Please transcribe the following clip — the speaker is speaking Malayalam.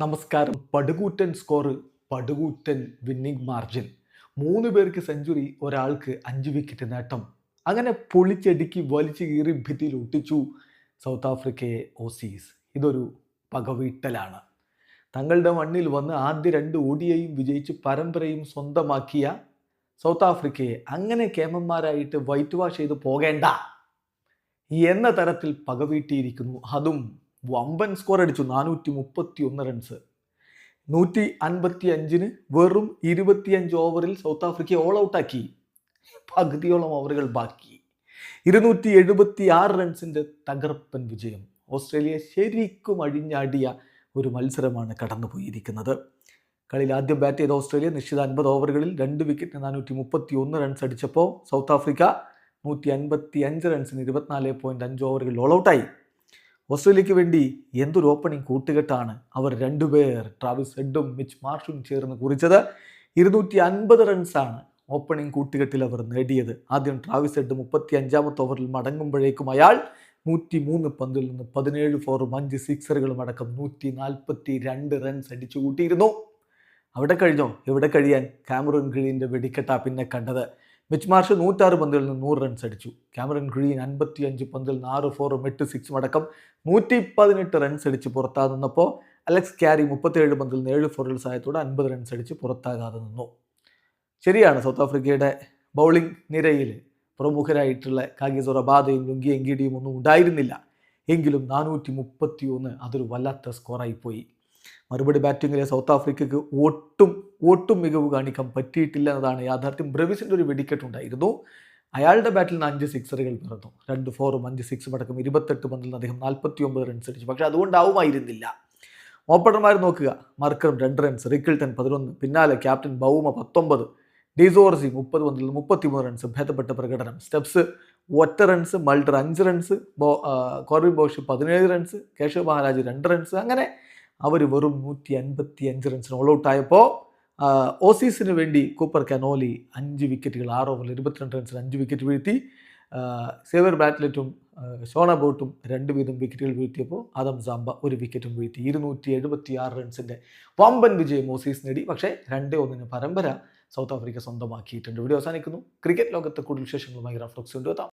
നമസ്കാരം. പടുകൂറ്റൻ സ്കോർ പടുകൂറ്റൻ വിന്നിംഗ് മാർജിൻ മൂന്ന് പേർക്ക് സെഞ്ചുറി ഒരാൾക്ക് അഞ്ച് വിക്കറ്റ് നേട്ടം. അങ്ങനെ പൊളിച്ചടുക്കി വലിച്ചു കീറി ഭിത്തിയിൽ ഒട്ടിച്ചു സൗത്ത് ആഫ്രിക്കയെ ഓസീസ്. ഇതൊരു പകവീട്ടലാണ്. തങ്ങളുടെ മണ്ണിൽ വന്ന് ആദ്യ രണ്ട് ഓടിയെയും വിജയിച്ച് പരമ്പരയും സ്വന്തമാക്കിയ സൗത്ത് ആഫ്രിക്കയെ അങ്ങനെ കേമന്മാരായിട്ട് വൈറ്റ് വാഷ് ചെയ്ത് പോകേണ്ട. എന്ന തരത്തിൽ പകവീട്ടിയിരിക്കുന്നു. അതും വമ്പൻ സ്കോർ അടിച്ചു. നാനൂറ്റി മുപ്പത്തി ഒന്ന് റൺസ് നൂറ്റി അൻപത്തി അഞ്ചിന് വെറും ഇരുപത്തിയഞ്ച് ഓവറിൽ സൗത്ത് ആഫ്രിക്കയെ ഓൾ ഔട്ടാക്കി പകുതിയോളം ഓവറുകൾ ബാക്കി. ഇരുന്നൂറ്റി എഴുപത്തി ആറ് റൺസിന്റെ തകർപ്പൻ വിജയം. ഓസ്ട്രേലിയ ശരിക്കും അഴിഞ്ഞാടിയ ഒരു മത്സരമാണ് കടന്നുപോയിരിക്കുന്നത്. കളിയിൽ ആദ്യം ബാറ്റ് ചെയ്ത ഓസ്ട്രേലിയ നിശ്ചിത അൻപത് ഓവറുകളിൽ രണ്ട് വിക്കറ്റിന് നാനൂറ്റി മുപ്പത്തി ഒന്ന് റൺസ് അടിച്ചപ്പോൾ സൗത്ത് ആഫ്രിക്ക നൂറ്റി അൻപത്തി അഞ്ച് റൺസിന് ഇരുപത്തിനാല് പോയിന്റ് അഞ്ച് ഓവറുകളിൽ ഓൾ ഔട്ടായി ഓസ്ട്രേലിയക്ക് വേണ്ടി എന്തൊരു ഓപ്പണിംഗ് കൂട്ടുകെട്ടാണ് അവർ രണ്ടുപേർ ട്രാവിസ് ഹെഡും മിച്ച് മാർഷും ചേർന്ന് കുറിച്ചത്. ഇരുന്നൂറ്റി അൻപത് റൺസാണ് ഓപ്പണിംഗ് കൂട്ടുകെട്ടിൽ അവർ നേടിയത്. ആദ്യം ട്രാവിസ് ഹെഡ് മുപ്പത്തി അഞ്ചാമത്തെ ഓവറിൽ മടങ്ങുമ്പോഴേക്കും അയാൾ നൂറ്റി മൂന്ന് പന്തിൽ നിന്ന് പതിനേഴ് ഫോറും അഞ്ച് സിക്സറുകളും അടക്കം നൂറ്റി നാൽപ്പത്തി രണ്ട് റൺസ് അടിച്ചു കൂട്ടിയിരുന്നു അവിടെ കഴിഞ്ഞോ? എവിടെ കഴിയാൻ? കാമറൂൺ ഗ്രീനിന്റെ വെടിക്കെട്ടാ പിന്നെ കണ്ടത്. മിച്ച് മാർഷ് നൂറ്റാറ് പന്തുകളിൽ നിന്ന് നൂറ് റൺസ് അടിച്ചു. ക്യാമറൻ ഗ്രീൻ അൻപത്തി അഞ്ച് പന്തിൽ നിന്ന് ആറ് ഫോറും എട്ട് സിക്സും അടക്കം നൂറ്റി പതിനെട്ട് റൺസ് അടിച്ച് പുറത്താകെ നിന്നപ്പോൾ അലക്സ് ക്യാരി മുപ്പത്തിയേഴ് പന്തിൽ നിന്ന് ഏഴ് ഫോറുകൾ സഹായത്തോടെ അൻപത് റൺസ് അടിച്ച് പുറത്താകാതെ നിന്നു. ശരിയാണ് സൗത്ത് ആഫ്രിക്കയുടെ ബൗളിംഗ് നിരയിൽ പ്രമുഖരായിട്ടുള്ള കാഗിസോറ ബാധയും ലുങ്കി എങ്കിടിയും ഒന്നും ഉണ്ടായിരുന്നില്ല. എങ്കിലും നാനൂറ്റി മുപ്പത്തി ഒന്ന് അതൊരു വല്ലാത്ത സ്കോറായി പോയി. മറുപടി ബാറ്റിങ്ങിലെ സൗത്ത് ആഫ്രിക്കയ്ക്ക് ഒട്ടും ഒട്ടും മികവ് കാണിക്കാൻ പറ്റിയിട്ടില്ല എന്നതാണ് യാഥാർത്ഥ്യം. ബ്രവിസിന്റെ ഒരു വെടിക്കെട്ട് ഉണ്ടായിരുന്നു അയാളുടെ ബാറ്റിൽ നിന്ന് അഞ്ച് സിക്സറുകൾ പിറന്നു. രണ്ട് ഫോറും അഞ്ച് സിക്സും അടക്കം ഇരുപത്തെട്ട് പന്തിൽ നിന്ന് അദ്ദേഹം നാൽപ്പത്തി ഒമ്പത് റൺസ് അടിച്ചു. പക്ഷേ അതുകൊണ്ടാവുമായിരുന്നില്ല. ഓപ്പണർമാർ നോക്കുക. മർക്കറും രണ്ട് റൺസ് റിക്കിൾട്ടൺ പതിനൊന്ന് പിന്നാലെ ക്യാപ്റ്റൻ ബൗമ പത്തൊമ്പത് ഡിസോർസി മുപ്പത് പന്തിൽ നിന്ന് മുപ്പത്തിമൂന്ന് റൺസ് ഭേദപ്പെട്ട പ്രകടനം. സ്റ്റെപ്സ് ഒറ്റ റൺസ് മൾട്ടർ അഞ്ച് റൺസ് ബോ ബോഷ് പതിനേഴ് റൺസ് കേശവ് മഹാരാജ് രണ്ട് റൺസ് അങ്ങനെ അവർ വെറും നൂറ്റി അൻപത്തി അഞ്ച് റൺസിന് ഓൾ ഔട്ട് ആയപ്പോൾ ഓസീസിന് വേണ്ടി കൂപ്പർ കനോലി അഞ്ച് വിക്കറ്റുകൾ ആറ് ഓവറിൽ ഇരുപത്തിരണ്ട് റൺസിന് അഞ്ച് വിക്കറ്റ് വീഴ്ത്തി. സേവർ ബാറ്റ്ലറ്റും ഷോണ ബോട്ടും രണ്ട് വീതം വിക്കറ്റുകൾ വീഴ്ത്തിയപ്പോൾ ആദം സാംബ ഒരു വിക്കറ്റും വീഴ്ത്തി. ഇരുന്നൂറ്റി എഴുപത്തി ആറ് റൺസിന്റെ വമ്പൻ വിജയം ഓസീസ് നേടി. പക്ഷേ രണ്ടേ ഒന്നിന് പരമ്പര സൗത്ത് ആഫ്രിക്ക സ്വന്തമാക്കിയിട്ടുണ്ട്. വീഡിയോ അവസാനിക്കുന്നു. ക്രിക്കറ്റ് ലോകത്തെ കൂടുതൽ വിശേഷങ്ങളുമായി റഫ്ലക്സ് കൊണ്ടുവെത്താം.